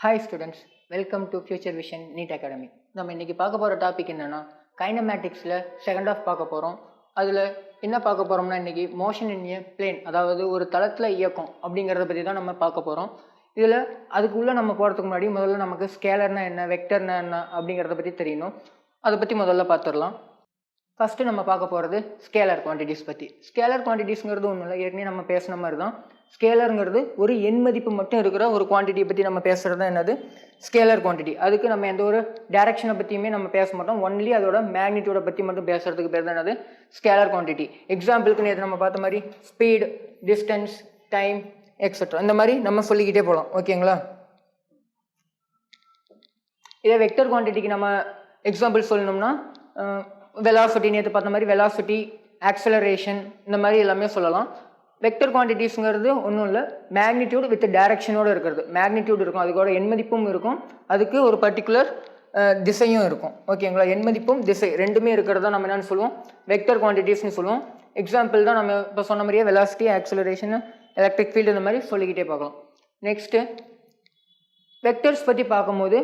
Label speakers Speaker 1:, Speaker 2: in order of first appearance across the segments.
Speaker 1: Hi students welcome to future vision NEET academy நம்ம இன்றைக்கி பார்க்க போகிற டாபிக் என்னென்னா கைனமேட்டிக்ஸில் செகண்ட் ஆஃப் பார்க்க போகிறோம் அதில் என்ன பார்க்க போகிறோம்னா இன்றைக்கி மோஷன் இன் ஏ பிளேன் அதாவது ஒரு தளத்தில் இயக்கம் அப்படிங்கிறத பற்றி தான் நம்ம பார்க்க போகிறோம் இதில் அதுக்குள்ளே நம்ம போகிறதுக்கு முன்னாடி முதல்ல நமக்கு ஸ்கேலர்னா என்ன வெக்டர்னா என்ன அப்படிங்கிறத பற்றி தெரியணும். அதை பற்றி முதல்ல பார்த்துடலாம். ஃபஸ்ட்டு நம்ம பார்க்க போகிறது ஸ்கேலர் குவான்டிட்டிஸ் பற்றி ஸ்கேலர் குவான்டிட்டிஸ்ங்கிறது ஒன்றும் இல்லை. ஏற்கனவே நம்ம பேசின மாதிரி தான். ஸ்கேலருங்கிறது ஒரு எண் மதிப்பு மட்டும் இருக்கிற ஒரு குவான்டிட்டியை பற்றி நம்ம பேசுகிறது தான் என்னது? ஸ்கேலர் குவான்டிட்டி அதுக்கு நம்ம எந்த ஒரு டேரக்ஷனை பற்றியுமே நம்ம பேச மாட்டோம். ஒன்லி அதோட மேக்னிடியூடை பற்றி மட்டும் பேசுகிறதுக்கு பேர் தான் என்னது? ஸ்கேலர் குவான்டிட்டி எக்ஸாம்பிளுக்கு நேற்று நம்ம பார்த்த மாதிரி? ஸ்பீடு டிஸ்டன்ஸ் டைம் எக்ஸட்ரா இந்த மாதிரி நம்ம சொல்லிக்கிட்டே போகலாம் ஓகேங்களா? இதே வெக்டர் குவான்டிட்டிக்கு நம்ம எக்ஸாம்பிள் சொல்லணும்னா வெலாசிட்டி நேற்று பார்த்த மாதிரி வெலாசிட்டி ஆக்சலரேஷன் இந்த மாதிரி எல்லாமே சொல்லலாம். வெக்டர் குவான்டிட்டிஸ்ங்கிறது ஒன்றும் இல்லை மேக்னிடியூட் வித் டைரக்ஷனோடு இருக்கிறது. மேக்னிடியூட் இருக்கும் அதுக்கோட எண்மதிப்பும் இருக்கும். அதுக்கு ஒரு பர்டிகுலர் திசையும் இருக்கும். ஓகேங்களா எண்மதிப்பும் திசை ரெண்டுமே இருக்கிறதா நம்ம என்னென்னு சொல்லுவோம்? வெக்டர் குவான்டிட்டிஸ்னு சொல்லுவோம். எக்ஸாம்பிள் தான் நம்ம இப்போ சொன்ன மாதிரியே வெலாசிட்டி ஆக்சலரேஷன் எலக்ட்ரிக் ஃபீல்டு இந்த மாதிரி சொல்லிக்கிட்டே பார்க்கலாம். நெக்ஸ்ட்டு வெக்டர்ஸ் பற்றி பார்க்கும்போது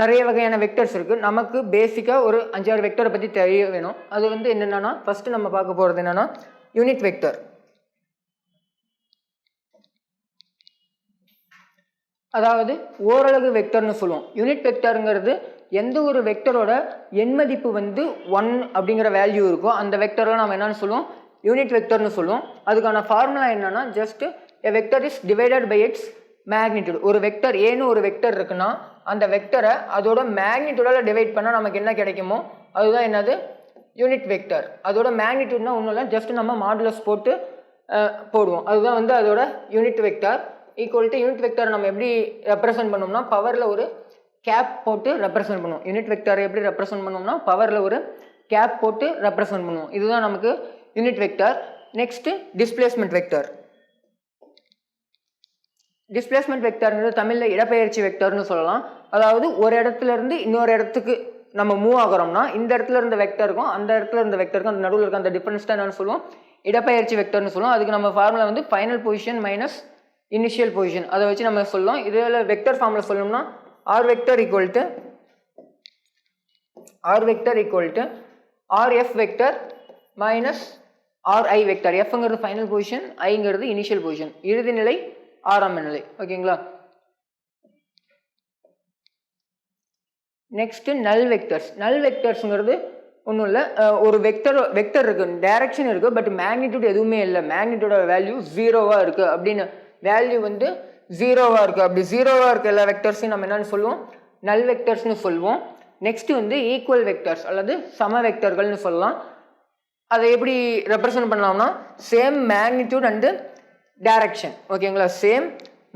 Speaker 1: நிறைய வகையான வெக்டர்ஸ் இருக்குது நமக்கு பேசிக்காக ஒரு அஞ்சாறு வெக்டரை பற்றி தெரிய வேணும். அது வந்து என்னென்னா ஃபஸ்ட்டு நம்ம பார்க்க போகிறது என்னென்னா யூனிட் வெக்டர் அதாவது ஓரலகு வெக்டர்னு சொல்லுவோம். யூனிட் வெக்டருங்கிறது எந்த ஒரு வெக்டரோட எண்மதிப்பு வந்து ஒன் அப்படிங்கிற வேல்யூ இருக்கோ அந்த வெக்டரில் நம்ம என்னென்னு சொல்லுவோம்? யூனிட் வெக்டர்னு சொல்லுவோம். அதுக்கான ஃபார்முலா என்னென்னா just a vector is divided by its magnitude ஒரு வெக்டர் ஏன்னு ஒரு வெக்டர் இருக்குன்னா அந்த வெக்டரை அதோட மேக்னிடியூடால் டிவைட் பண்ணால் நமக்கு என்ன கிடைக்குமோ அதுதான் என்னது? யூனிட் வெக்டர் அதோட மேக்னிடியூட்னா ஒன்றும் இல்லை ஜஸ்ட் நம்ம மாடுலஸ் போட்டு போடுவோம். அதுதான் வந்து அதோட unit vector equal to unit vector நம்ம எப்படி ரெப்ரசென்ட் பண்ணோம்னா பவரில் ஒரு கேப் போட்டு ரெப்ரசென்ட் பண்ணுவோம். யூனிட் வெக்டரை எப்படி ரெப்ரசென்ட் பண்ணோம்னா பவரில் ஒரு கேப் போட்டு ரெப்ரசென்ட் பண்ணுவோம். இதுதான் நமக்கு unit vector next displacement vector displacement வெக்டர்ன்றது தமிழில் இடப்பெயர்ச்சி வெக்டர்னு சொல்லலாம். அதாவது ஒரு இடத்துல இருந்து இன்னொரு இடத்துக்கு நம்ம மூவ் ஆகுறோம்னா இந்த இடத்துல இருந்த வெக்டருக்கும் அந்த இடத்துல இருந்த வெக்டருக்கும் அந்த நடுவில் இருக்க அந்த டிஃபரன்ஸ் தான் என்னன்னு சொல்லுவோம். இடப்பெயர்ச்சி வெக்டர்னு சொல்லுவோம். அதுக்கு நம்ம ஃபார்முலா வந்து final position minus initial position அதை வச்சு நம்ம சொல்லலாம். இதில் வெக்டர் ஃபார்மில் சொல்லணும்னா R vector equal to R vector equal to R F vector minus R I vector எஃப்ங்கிறது final position ஐங்கிறது இனிஷியல் பொசிஷன் இறுதிநிலை ஆறாம் நிலை ஓகேங்களா? நெக்ஸ்ட்டு நல் வெக்டர்ஸ் நல் வெக்டர்ஸ்ங்கிறது ஒன்றும் இல்லை. ஒரு வெக்டர் வெக்டர் இருக்கு. டைரக்ஷன் இருக்குது பட் மேக்னிடியூட் எதுவுமே இல்லை. மேக்னிடியூட வேல்யூ ஜீரோவாக இருக்குது அப்படின்னு வேல்யூ வந்து ஜீரோவாக இருக்குது அப்படி ஜீரோவாக இருக்க எல்லா வெக்டர்ஸையும் நம்ம என்னென்னு சொல்லுவோம்? நல் வெக்டர்ஸ்னு சொல்லுவோம். நெக்ஸ்ட்டு வந்து ஈக்குவல் வெக்டர்ஸ் அல்லது சம வெக்டர்கள்னு சொல்லலாம். அதை எப்படி ரெப்ரசன்ட் பண்ணலாம்னா சேம் மேக்னிடியூட் அண்டு டைரக்ஷன் ஓகேங்களா same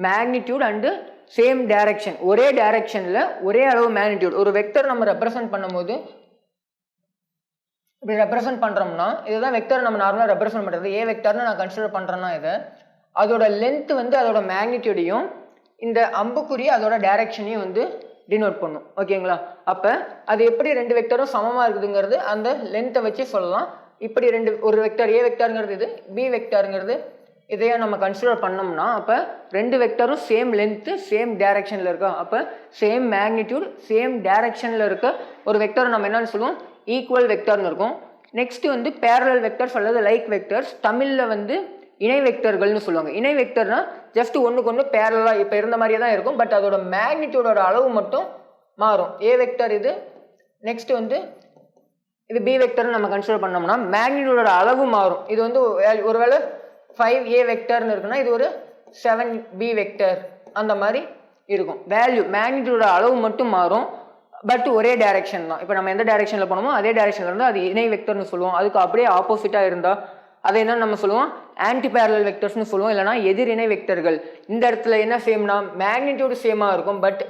Speaker 1: magnitude and same direction ஒரே டைரக்ஷனில் ஒரே அளவு மேக்னிடியூட் ஒரு வெக்டர் நம்ம ரெப்ரசன்ட் பண்ணும்போது இப்படி ரெப்ரசன்ட் பண்ணுறோம்னா இதுதான் வெக்டர் நம்ம நார்மலாக ரெப்ரசன்ட் பண்ணுறது ஏ வெக்டர்னு நான் கன்சிடர் பண்ணுறேன்னா இதை அதோட லென்த் வந்து அதோட மேக்னிடியூடையும் இந்த அம்புக்குறி அதோட டைரக்ஷனையும் வந்து டினோட் பண்ணும். ஓகேங்களா அப்போ அது எப்படி ரெண்டு வெக்டரும் சமமாக இருக்குதுங்கிறது அந்த லென்த்தை வச்சு சொல்லலாம். இப்படி ரெண்டு ஒரு வெக்டர் ஏ வெக்டருங்கிறது இது பி வெக்டருங்கிறது இதையே நம்ம கன்சிடர் பண்ணோம்னா அப்போ ரெண்டு வெக்டரும் சேம் லென்த்து சேம் டைரக்ஷனில் இருக்கா. அப்போ சேம் மேக்னிடியூட் சேம் டைரக்ஷனில் இருக்க ஒரு வெக்டர் நம்ம என்னன்னு சொல்லுவோம்? ஈக்குவல் வெக்டர்னு இருக்கும். நெக்ஸ்ட்டு வந்து பேரலல் வெக்டர்ஸ் அல்லது லைக் வெக்டர்ஸ் தமிழில் வந்து இணை வெக்டர்கள்னு சொல்லுவாங்க. இணை வெக்டர்னா ஜஸ்ட் ஒன்றுக்கு ஒன்று பேரலாக இப்போ இருந்த மாதிரியே தான் இருக்கும். பட் அதோட மேக்னிடியூடோட அளவு மட்டும் மாறும். ஏ வெக்டர் இது. நெக்ஸ்ட் வந்து இது பி வெக்டர்னு நம்ம கன்சிடர் பண்ணோம்னா மேக்னிடியூடோட அளவு மாறும். இது வந்து ஒரு- ஒருவேளை ஃபைவ் ஏ வெக்டர்னு இருக்குன்னா இது ஒரு செவன் பி வெக்டர் அந்த மாதிரி இருக்கும். வேல்யூ மேக்னிடியூட அளவு மட்டும் மாறும். பட் ஒரே டைரக்ஷன் தான். இப்போ நம்ம எந்த டைரக்ஷனில் போனோமோ அதே டைரக்ஷனில் இருந்தால் அது இணை வெக்டர்னு சொல்லுவோம். அதுக்கு அப்படியே ஆப்போசிட்டாக இருந்தால் அதை என்ன நம்ம சொல்லுவோம்? ஆன்டி பேரலல் வெக்டர்ஸ்னு சொல்லுவோம். இல்லைனா எதிரிணை வெக்டர்கள் இந்த இடத்துல என்ன சேம்னா மேக்னிடியூடு சேமாக இருக்கும். பட்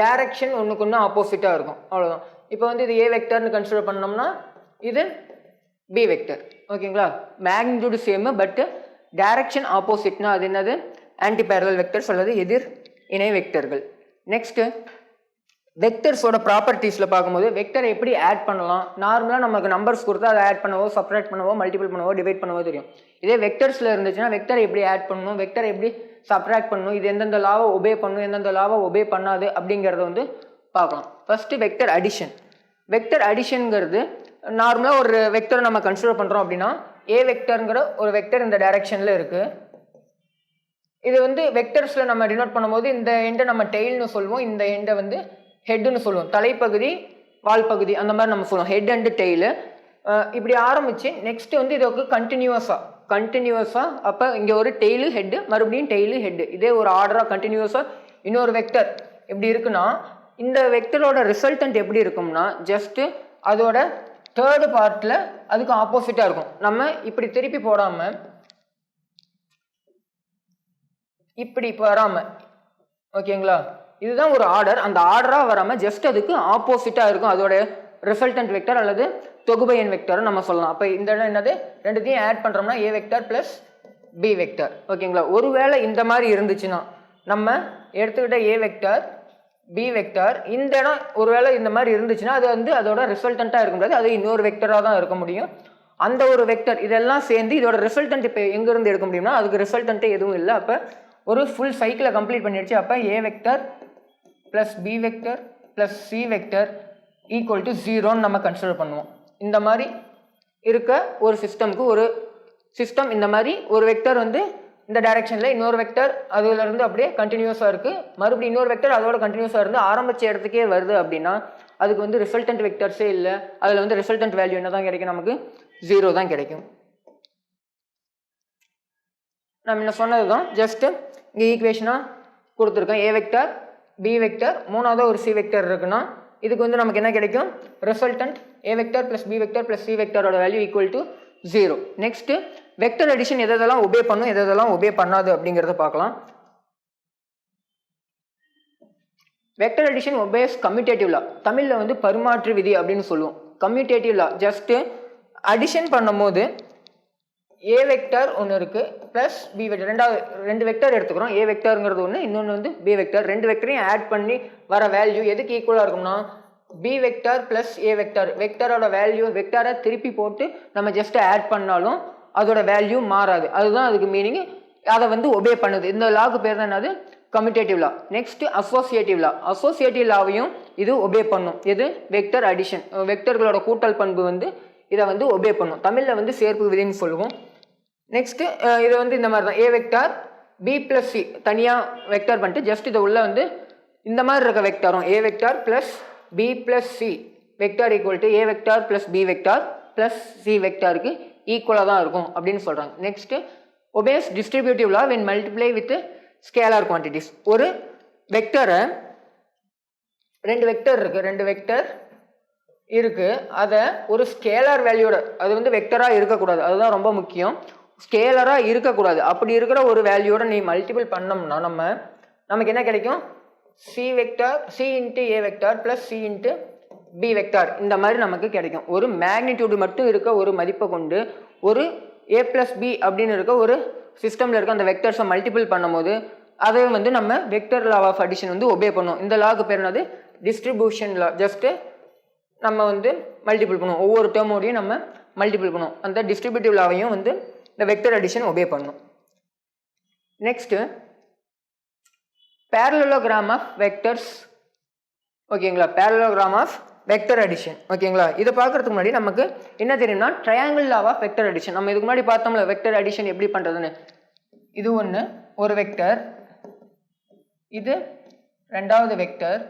Speaker 1: டைரக்ஷன் ஒன்றுக்கு ஒன்று ஆப்போசிட்டாக இருக்கும். அவ்வளோதான் இப்போ வந்து இது ஏ வெக்டர்னு கன்சிடர் பண்ணோம்னா இது பி வெக்டர் ஓகேங்களா மேக்னிடியூடு சேமு பட்டு டைரக்ஷன் ஆப்போசிட்னா அது என்னது? ஆன்டி பேரலல் வெக்டர்ஸ் அல்லது எதிர் இணை வெக்டர்கள் நெக்ஸ்ட்டு வெக்டர்ஸோட ப்ராப்பர்ட்டிஸில் பார்க்கும்போது வெக்டரை எப்படி ஆட் பண்ணலாம்? நார்மலாக நமக்கு நம்பர்ஸ் கொடுத்தா அதை ஆட் பண்ணவோ சப்ராக்ட் பண்ணவோ மல்டிபிள் பண்ணவோ டிவைட் பண்ணவோ தெரியும். இதே வெக்டர்ஸில் இருந்துச்சுன்னா வெக்டரை எப்படி ஆட் பண்ணணும்? வெக்டரை எப்படி சப்ராக்ட் பண்ணணும்? இது எந்தெந்த லாவை ஒபே பண்ணணும் எந்தெந்த லாவை ஒபே பண்ணாது? அப்படிங்கிறத வந்து பார்க்கலாம். ஃபஸ்ட்டு வெக்டர் அடிஷன் வெக்டர் அடிஷனுங்கிறது நார்மலாக ஒரு வெக்டரை நம்ம கன்சிடர் பண்ணுறோம் அப்படின்னா ஏ வெக்டருங்கிற ஒரு வெக்டர் இந்த டைரக்ஷனில் இருக்குது இது வந்து வெக்டர்ஸில் நம்ம டினோட் பண்ணும்போது இந்த எண்டை நம்ம டெய்ல்னு சொல்லுவோம் இந்த எண்டை வந்து ஹெட்டுன்னு சொல்லுவோம். தலைப்பகுதி வால் பகுதி அந்த மாதிரி நம்ம சொல்லுவோம். ஹெட் அண்டு டெய்லு இப்படி ஆரம்பித்து நெக்ஸ்ட் வந்து இதுக்கு கண்டினியூவஸாக கண்டினியூவஸாக அப்போ இங்கே ஒரு டெய்லு ஹெட்டு மறுபடியும் டெய்லு ஹெட்டு இதே ஒரு ஆர்டராக கண்டினியூஸாக இன்னொரு வெக்டர் இப்படி இருக்குன்னா இந்த வெக்டரோட ரிசல்டன்ட் எப்படி இருக்கும்னா ஜஸ்ட்டு அதோட தேர்டு பார்ட்டில் அதுக்கு ஆப்போசிட்டாக இருக்கும். நம்ம இப்படி திருப்பி போடாமல் இப்படி வராமல் ஓகேங்களா இதுதான் ஒரு ஆர்டர் அந்த ஆர்டராக வராமல் ஜஸ்ட் அதுக்கு ஆப்போசிட்டாக இருக்கும். அதோட ரிசல்டன்ட் வெக்டர் அல்லது தொகுபையன் வெக்டர் நம்ம சொல்லலாம். அப்போ இந்த இடம் என்னது? ரெண்டுத்தையும் ஆட் பண்ணுறோம்னா A vector plus B vector ஓகேங்களா ஒருவேளை இந்த மாதிரி இருந்துச்சுன்னா நம்ம எடுத்துக்கிட்ட ஏ வெக்டர் பி வெக்டர் இந்த இடம் ஒருவேளை இந்த மாதிரி இருந்துச்சுன்னா அது வந்து அதோட ரிசல்டண்ட்டாக இருக்க முடியாது அது இன்னொரு வெக்டராக தான் இருக்க முடியும். அந்த ஒரு வெக்டர் இதெல்லாம் சேர்ந்து இதோட ரிசல்டன்ட் இப்போ எங்கேருந்து எடுக்க முடியும்னா அதுக்கு ரிசல்டன்ட்டே எதுவும் இல்லை. அப்போ ஒரு ஃபுல் சைக்கிளை கம்ப்ளீட் பண்ணிடுச்சு. அப்போ A vector plus B vector plus C vector equal to ஜீரோன்னு நம்ம கன்சிடர் பண்ணுவோம். இந்த மாதிரி இருக்க ஒரு சிஸ்டம்க்கு ஒரு சிஸ்டம் இந்த மாதிரி ஒரு வெக்டர் வந்து இந்த டைரக்ஷனில் இன்னொரு வெக்டர் அதுலேருந்து அப்படியே கண்டினியூஸாக இருக்குது மறுபடியும் இன்னொரு வெக்டர் அதோட கண்டினியூஸாக இருந்து ஆரம்பிச்ச இடத்துக்கே வருது அப்படின்னா அதுக்கு வந்து ரிசல்டன்ட் வெக்டர்ஸே இல்லை. அதில் வந்து ரிசல்டன்ட் வேல்யூ என்ன தான் கிடைக்கும்? நமக்கு ஜீரோ தான் கிடைக்கும். நம்ம என்ன சொன்னது தான் ஜஸ்ட்டு இங்கே ஈக்குவேஷனாக கொடுத்துருக்கோம் ஏ வெக்டர் பி வெக்டர் மூணாவது ஒரு சி வெக்டர் இருக்குன்னா இதுக்கு வந்து நமக்கு என்ன கிடைக்கும்? Resultant A vector plus B vector plus C வெக்டரோட value equal to zero next vector addition எதெல்லாம் ஒபே பண்ணும் எதெல்லாம் ஒபே பண்ணாது அப்படிங்கிறத பார்க்கலாம். Vector addition obeys commutative law தமிழில் வந்து பரிமாற்று விதி அப்படின்னு சொல்லுவோம். கம்யூட்டேட்டிவ் லா ஜஸ்ட்டு அடிஷன் பண்ணும்போது ஏ வெக்டர் ஒன்று இருக்குது ப்ளஸ் பி வெக்டர் ரெண்டாவது ரெண்டு வெக்டர் எடுத்துக்கிறோம். ஏ வெக்டருங்கிறது ஒன்று இன்னொன்று வந்து பி வெக்டர் ரெண்டு வெக்டரையும் ஆட் பண்ணி வர வேல்யூ எதுக்கு ஈக்குவலாக இருக்கும்னா B vector plus A vector வெக்டரோட value வெக்டரை திருப்பி போட்டு நம்ம ஜஸ்ட் ஆட் பண்ணாலும் அதோட வேல்யூ மாறாது. அதுதான் அதுக்கு மீனிங் அதை வந்து ஒபே பண்ணுது. இந்த லாக்கு பேர் தான் என்னது? Commutative law next associative law associative லாவையும் இது ஒபே பண்ணும். இது வெக்டர் அடிஷன் வெக்டர்களோட கூட்டல் பண்பு வந்து இதை வந்து ஒபே பண்ணும். தமிழில் வந்து சேர்ப்பு விதின்னு சொல்லுவோம். நெக்ஸ்ட்டு இது வந்து இந்த மாதிரி தான். A vector B plus C தனியாக வெக்டார் பண்ணிட்டு ஜஸ்ட் இதை உள்ள வந்து இந்த மாதிரி இருக்க வெக்டாரும் A vector plus B plus C vector equal to A vector plus B vector plus C வெக்டாருக்கு ஈக்குவலாக தான் இருக்கும் அப்படின்னு சொல்கிறாங்க next obeys distributive law when multiply with scalar quantities ஒரு வெக்டரை ரெண்டு வெக்டர் இருக்குது ரெண்டு வெக்டர் இருக்குது அதை ஒரு ஸ்கேலார் வேல்யூட அது வந்து வெக்டராக இருக்கக்கூடாது. அதுதான் ரொம்ப முக்கியம். ஸ்கேலராக இருக்கக்கூடாது. அப்படி இருக்கிற ஒரு வேல்யூட நீ மல்டிபிள் பண்ணோம்னா நம்ம நமக்கு என்ன கிடைக்கும்? C vector C into A vector plus C into B vector இந்த மாதிரி நமக்கு கிடைக்கும். ஒரு மேக்னிடியூடு மட்டும் இருக்க ஒரு மதிப்பை கொண்டு ஒரு ஏ ப்ளஸ் பி அப்படின்னு இருக்க ஒரு சிஸ்டமில் இருக்க அந்த வெக்டர்ஸை மல்டிபிள் பண்ணும்போது அதை வந்து நம்ம வெக்டர் லா ஆஃப் அடிஷன் வந்து ஒபே பண்ணுவோம் இந்த லாக்கு பேர் என்னது? டிஸ்ட்ரிபியூஷன் லா ஜஸ்ட்டு நம்ம வந்து மல்டிபிள் பண்ணுவோம் ஒவ்வொரு டேர்மோடையும் நம்ம மல்டிபிள் பண்ணுவோம் அந்த டிஸ்ட்ரிபியூட்டிவ் லாவையும் வந்து இந்த வெக்டர் அடிஷன் ஒபே பண்ணும். நெக்ஸ்ட்டு பேரலோகிராம் ஆஃப் வெக்டர்ஸ் ஓகேங்களா பேரலோகிராம் ஆஃப் வெக்டர் அடிஷன் ஓகேங்களா இதை பார்க்கறதுக்கு முன்னாடி நமக்கு என்ன தெரியும்னா ட்ரையாங்கிள் லாவா ஆஃப் வெக்டர் அடிஷன் நம்ம இதுக்கு முன்னாடி பார்த்தோம்ல வெக்டர் அடிஷன் எப்படி பண்ணுறதுன்னு இது ஒன்று ஒரு வெக்டர் இது ரெண்டாவது வெக்டர்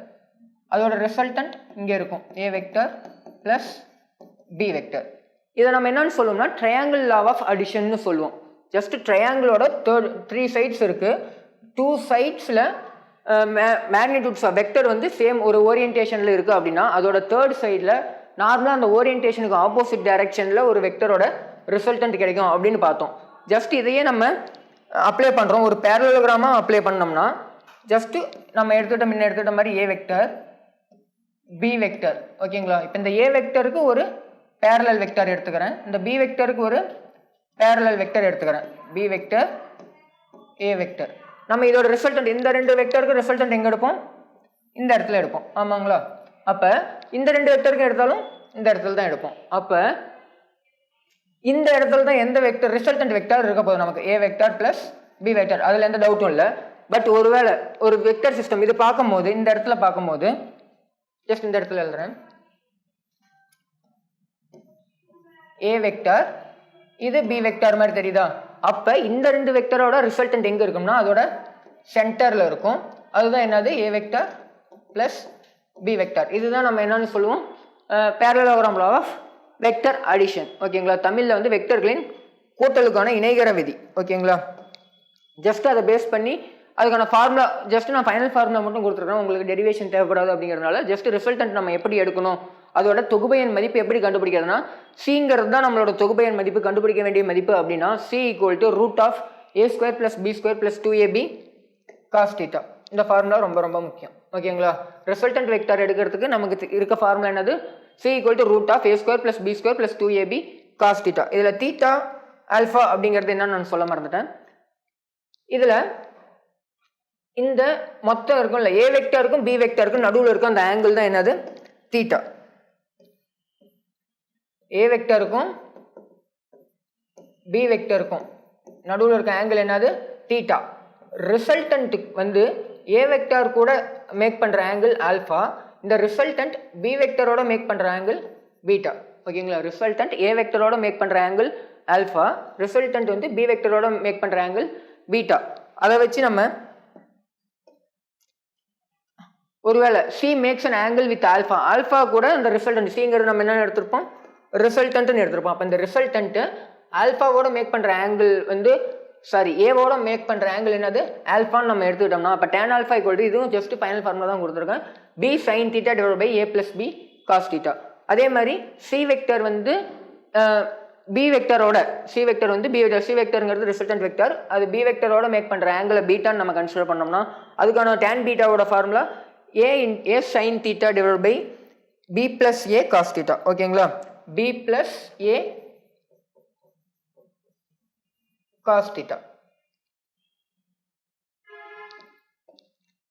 Speaker 1: அதோட ரிசல்டன்ட் இங்கே இருக்கும். A vector plus B vector இதை நம்ம என்னன்னு சொல்லுவோம்னா ட்ரையாங்கிள் லா ஆஃப் அடிஷன்னு சொல்லுவோம். ஜஸ்ட் ட்ரையாங்கிளோட தேர்ட் த்ரீ சைட்ஸ் இருக்குது டூ சைட்ஸில் மேக்னிடியூட்ஸ் ஆஃப் வெக்டர் வந்து சேம் ஒரு ஓரியன்டேஷனில் இருக்குது அப்படின்னா அதோட தேர்ட் சைடில் நார்மலாக அந்த ஓரியன்டேஷனுக்கு ஆப்போசிட் டைரக்ஷனில் ஒரு வெக்டரோட ரிசல்டன்ட் கிடைக்கும் அப்படின்னு பார்த்தோம். ஜஸ்ட் இதையே நம்ம அப்ளை பண்ணுறோம் ஒரு பேரலோகிராமாக அப்ளை பண்ணோம்னா ஜஸ்ட்டு நம்ம எடுத்துகிட்ட முன்ன எடுத்துகிட்ட மாதிரி ஏ வெக்டர் பி வெக்டர் ஓகேங்களா இப்போ இந்த ஏ வெக்டருக்கு ஒரு பேரலல் வெக்டர் எடுத்துக்கிறேன். இந்த பி வெக்டருக்கு ஒரு பேரலல் வெக்டர் எடுத்துக்கிறேன். பி வெக்டர் ஏ வெக்டர் நம்ம இதோட ரிசல்டன்ட் இந்த ரெண்டு வெக்டருக்கு ரிசல்டன்ட் எங்கே எடுப்போம்? இந்த இடத்துல எடுப்போம். ஆமாங்களா? அப்போ இந்த ரெண்டு வெக்டருக்கு எடுத்தாலும் இந்த இடத்துல தான் எடுப்போம். அப்போ இந்த இடத்துல தான் எந்த வெக்டர் ரிசல்டன்ட் வெக்டர் இருக்க போகுது நமக்கு? A vector plus B vector அதில் எந்த டவுட்டும் இல்லை. பட் ஒருவேளை ஒரு வெக்டர் சிஸ்டம் இது பார்க்கும்போது இந்த இடத்துல பார்க்கும்போது ஜஸ்ட் இந்த இடத்துல எழுதுறேன். ஏ வெக்டர் இது பி வெக்டர் மாதிரி தெரியுதா? அப்போ இந்த ரெண்டு வெக்டரோட ரிசல்டன்ட் எங்கே இருக்கும்னா அதோட சென்டரில் இருக்கும். அதுதான் என்னது? A vector plus B vector இதுதான் நம்ம என்னன்னு சொல்லுவோம்? Parallelogram law of vector addition ஓகேங்களா தமிழில் வந்து வெக்டர்களின் கூட்டலுக்கான இணைகர விதி. ஓகேங்களா ஜஸ்ட் அதை பேஸ் பண்ணி அதுக்கான ஃபார்முலா ஜஸ்ட் நான் ஃபைனல் ஃபார்முலா மட்டும் கொடுத்துருக்கேன். உங்களுக்கு டெரிவேஷன் தேவைப்படாது அப்படிங்கிறதுனால ஜஸ்ட் ரிசல்டன்ட் நம்ம எப்படி எடுக்கணும்? அதோட தொகுபயன் மதிப்பு எப்படி கண்டுபிடிக்கிறதுனா சிங்கிறது தான் நம்மளோட தொகுபயன் மதிப்பு கண்டுபிடிக்க வேண்டிய மதிப்பு அப்படின்னா C equal to root of A square plus B square plus two AB cos இந்த ஃபார்முலா ரொம்ப ரொம்ப முக்கியம். ஓகேங்களா ரிசல்டன்ட் வெக்டார் எடுக்கிறதுக்கு நமக்கு இருக்க ஃபார்முலா என்னது? C equal to root of A square plus B square plus two AB cos இதில் தீட்டா ஆல்ஃபா அப்படிங்கிறது என்னன்னு நான் சொல்ல மறந்துட்டேன். இதில் இந்த மொத்தம் இருக்கும்ல ஏ வெக்டருக்கும் பி வெக்டருக்கும் நடுவில் இருக்கும் அந்த ஆங்கிள் தான் என்னது? தீட்டா ஏ வெக்டருக்கும் பி வெக்டருக்கும் நடுவில் இருக்க ஆங்கிள் என்னது? தீட்டா ரிசல்டன்ட்டுக்கு வந்து ஏ வெக்டார் கூட மேக் பண்ணுற ஆங்கிள் ஆல்ஃபா இந்த ரிசல்டன்ட் பி வெக்டரோட மேக் பண்ணுற ஆங்கிள் பீட்டா ஓகேங்களா ரிசல்டன்ட் ஏ வெக்டரோட மேக் பண்ணுற ஆங்கிள் ஆல்ஃபா ரிசல்டன்ட் வந்து பி வெக்டரோட மேக் பண்ணுற ஆங்கிள் பீட்டா அதை வச்சு நம்ம ஒருவேளை C makes an angle with alpha alpha கூட அந்த ரிசல்டன்ட் சிங்கிறது நம்ம என்ன எடுத்திருப்போம்? ரிசல்டன்ட்னு எடுத்திருப்போம். அப்போ இந்த ரிசல்டன்ட்டு ஆல்ஃபாவோட மேக் பண்ணுற ஆங்கிள் வந்து சாரி ஏவோட மேக் பண்ணுற ஆங்கிள் என்னது? ஆல்ஃபான்னு நம்ம எடுத்துக்கிட்டோம்னா அப்போ டேன் ஆல்ஃபா ஈக்குவல் இதுவும் ஜஸ்ட் ஃபைனல் ஃபார்முலா தான் கொடுத்துருக்கேன். B sine theta divide by A plus B cos theta அதே மாதிரி சி வெக்டர் வந்து பி வெக்டரோட சி வெக்டர் வந்து பி வெக்டர் சி வெக்டருங்கிறது ரிசல்டன்ட் வெக்டர் அது பி வெக்டரோட மேக் பண்ணுற ஆங்கிளை பீட்டான்னு நம்ம கன்சிடர் பண்ணோம்னா அதுக்கான tan பீட்டாவோட formula A in A sine theta divide by B plus A cos theta ஓகேங்களா B plus A cos theta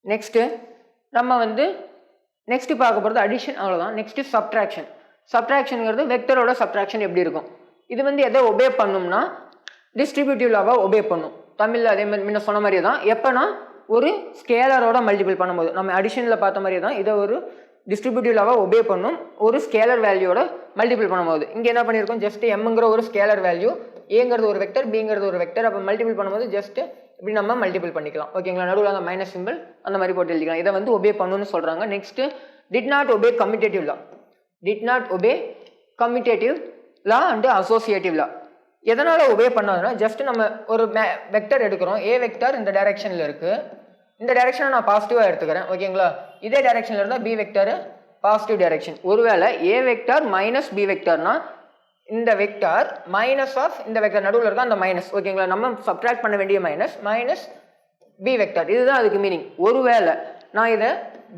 Speaker 1: next நம்ம வந்து நெக்ஸ்ட்டு பார்க்க போகிறது அடிஷன் அவ்வளோதான் நெக்ஸ்ட்டு சப்ட்ராக்ஷன் சப்ட்ராக்ஷனுங்கிறது வெக்டரோட சப்ட்ராக்ஷன் எப்படி இருக்கும்? இது வந்து எதை ஒபே பண்ணும்னா டிஸ்ட்ரிபியூட்டிவ் லாவை ஒபே பண்ணும். தமிழில் அதே மாதிரி முன்ன சொன்ன மாதிரியே தான். எப்போனா ஒரு ஸ்கேலரோட மல்டிபிள் பண்ணும்போது. நம்ம அடிஷனில் பார்த்த மாதிரியே தான். இதை ஒரு டிஸ்ட்ரிபியூட்டிவ் லாவை ஒபே பண்ணும். ஒரு ஸ்கேலர் வேல்யூவோட மல்டிபிள் பண்ணும்போது. இங்கே என்ன பண்ணியிருக்கோம் ஜஸ்ட் எம்ங்கிற ஒரு ஸ்கேலர் வேல்யூ ஏங்கிறது ஒரு வெக்டர் பிங்கிறது ஒரு வெக்டர் அப்போ மல்டிபிள் பண்ணும்போது ஜஸ்ட் இப்படி நம்ம மல்டிபிள் பண்ணிக்கலாம். ஓகேங்களா நடுவில் அந்த மைனஸ் சிம்பிள் அந்த மாதிரி போட்டு எழுதிக்கலாம். இதை வந்து ஒபே பண்ணணும்னு சொல்கிறாங்க next did not obey commutative law did not obey commutative law and associative law எதனால் ஒபே பண்ணாதுன்னா ஜஸ்ட் நம்ம ஒரு வெக்டர் எடுக்கிறோம். ஏ வெக்டர் இந்த டைரெக்ஷனில் இருக்குது இந்த டைரெக்ஷனை நான் பாசிட்டிவாக எடுத்துக்கிறேன். ஓகேங்களா இதே டைரெக்ஷனில் இருந்தால் பி வெக்டர் பாசிட்டிவ் டைரெக்ஷன் ஒருவேளை ஏ வெக்டார் மைனஸ் பி வெக்டார்னா இந்த வெக்டார் மைனஸ் ஆஃப் இந்த வெக்டார் நடுவில் இருக்க? அந்த மைனஸ் ஓகேங்களா நம்ம சப்ட்ராக்ட் பண்ண வேண்டிய மைனஸ் மைனஸ் பி வெக்டார் இதுதான் அதுக்கு மீனிங் ஒருவேளை நான் இதை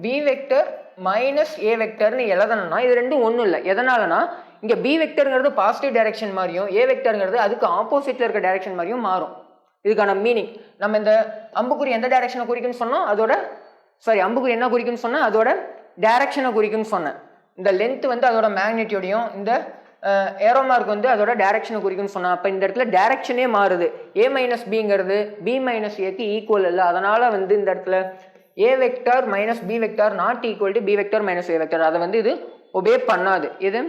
Speaker 1: பி வெக்டர் மைனஸ் ஏ வெக்டர்னு எழுதணும்னா இது ரெண்டும் ஒன்றும் இல்லை. எதனாலனா இங்கே பி வெக்டருங்கிறது பாசிட்டிவ் டைரெக்ஷன் மாதிரியும் ஏ வெக்டருங்கிறது அதுக்கு ஆப்போசிட்டில் இருக்க டைரெக்ஷன் மாதிரியும் மாறும். இதுக்கான மீனிங் நம்ம இந்த அம்புக்குறி எந்த டைரக்ஷனை குறிக்கும்னு சொன்னோம்? அதோட சாரி அம்புக்குறி என்ன குறிக்கும்னு சொன்னேன்? அதோட டைரக்ஷனை குறிக்கும்னு சொன்னேன். இந்த லென்த் வந்து அதோட மேக்னெட்டியோடையும் இந்த ஏரோ மார்க் வந்து அதோட டைரக்ஷனை குறிக்கும்னு சொன்னேன். அப்போ இந்த இடத்துல டைரக்ஷனே மாறுது. ஏ மைனஸ் பிங்கிறது பி மைனஸ் ஏக்கு ஈக்குவல் இல்லை அதனால் வந்து இந்த இடத்துல A vector minus B vector not equal to B vector minus A vector அதை வந்து இது ஒபே பண்ணாது. இது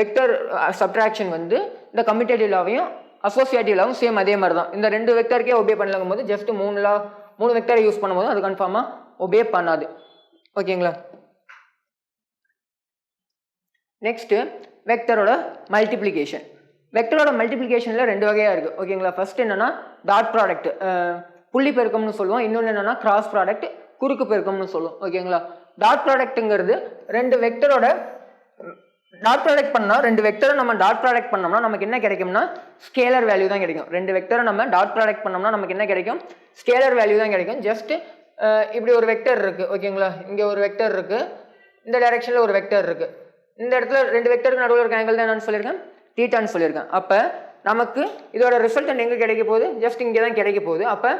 Speaker 1: வெக்டர் சப்ட்ராக்ஷன் வந்து இந்த கம்யூட்டேட்டிவ் லாவையும் அசோசியேட்டிவ்லாவும் சேம் அதே மாதிரி தான் இந்த ரெண்டு வெக்டருக்கே ஒபே பண்ணலங்கும் போது ஜஸ்ட் மூணுல மூணு வெக்டரை யூஸ் பண்ணும்போது அது கன்ஃபார்மாக ஒபே பண்ணாது. ஓகேங்களா? நெக்ஸ்ட்டு வெக்டரோட மல்டிப்ளிகேஷன் வெக்டரோட மல்டிப்ளிகேஷனில் ரெண்டு வகையாக இருக்குது ஓகேங்களா? ஃபர்ஸ்ட் என்னென்னா டாட் ப்ராடக்ட் புள்ளி பெருக்கம்னு சொல்லுவோம். இன்னொன்று என்னென்னா கிராஸ் ப்ராடக்ட் குறுக்கு பெருக்கம்னு சொல்லுவோம். ஓகேங்களா? டாட் ப்ராடக்ட்டுங்கிறது ரெண்டு வெக்டரோட டாட் ப்ராடக்ட் பண்ணால் ரெண்டு வெக்டரும் நம்ம டாட் ப்ராடக்ட் பண்ணோம்னா நமக்கு என்ன கிடைக்கும்னா ஸ்கேலர் வேல்யூ தான் கிடைக்கும். ரெண்டு வெக்டரும் நம்ம டாட் ப்ராடக்ட் பண்ணோம்னா நமக்கு என்ன கிடைக்கும்? ஸ்கேலர் வேல்யூ தான் கிடைக்கும். ஜஸ்ட் இப்படி ஒரு வெக்டர் இருக்குது ஓகேங்களா இங்கே ஒரு வெக்டர் இருக்குது இந்த டைரெக்ஷனில் ஒரு வெக்டர் இருக்குது இந்த இடத்துல ரெண்டு வெக்டருக்கு நடுவில் இருக்க ஆங்கிள் தான் என்னன்னு சொல்லியிருக்கேன்? தீட்டான்னு சொல்லியிருக்கேன். அப்போ நமக்கு இதோட ரிசல்டன்ட் எங்கே கிடைக்க போகுது? ஜஸ்ட் இங்கே தான் கிடைக்க போகுது. அப்போ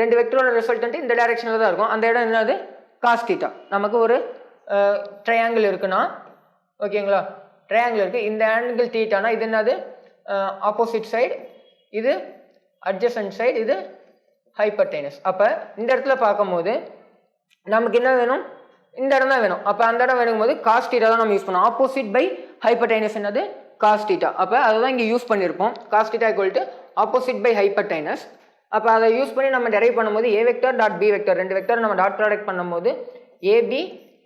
Speaker 1: ரெண்டு வெக்டரோட ரிசல்டன்ட் இந்த டைரெக்ஷனில் தான் இருக்கும். அந்த இடம் என்னது? காஸ்ட் தீட்டா நமக்கு ஒரு ட்ரையாங்கிள் இருக்குன்னா ஓகேங்களா? ட்ரையாங்கிள் இருக்குது இந்த ஆங்கிள் தீட்டானா இது என்னது? ஆப்போசிட் சைடு இது அட்ஜசன்ட் சைடு இது ஹைப்பர்டைனஸ் அப்போ இந்த இடத்துல பார்க்கும்போது நமக்கு என்ன வேணும்? இந்த இடம் தான் வேணும். அப்போ அந்த இடம் வேணும்போது காஸ்டீட்டா தான் நம்ம யூஸ் பண்ணோம் ஆப்போசிட் பை ஹைப்பர்டைனஸ் என்னது? காஸ்டீட்டா அப்போ அதை தான் இங்கே யூஸ் பண்ணியிருப்போம். Cos theta equal to opposite by hypotenuse அப்போ அதை யூஸ் பண்ணி நம்ம டெரைவ் பண்ணும்போது A vector dot B vector ரெண்டு வெக்டர் நம்ம டாட் ப்ராடக்ட் பண்ணும்போது ஏபி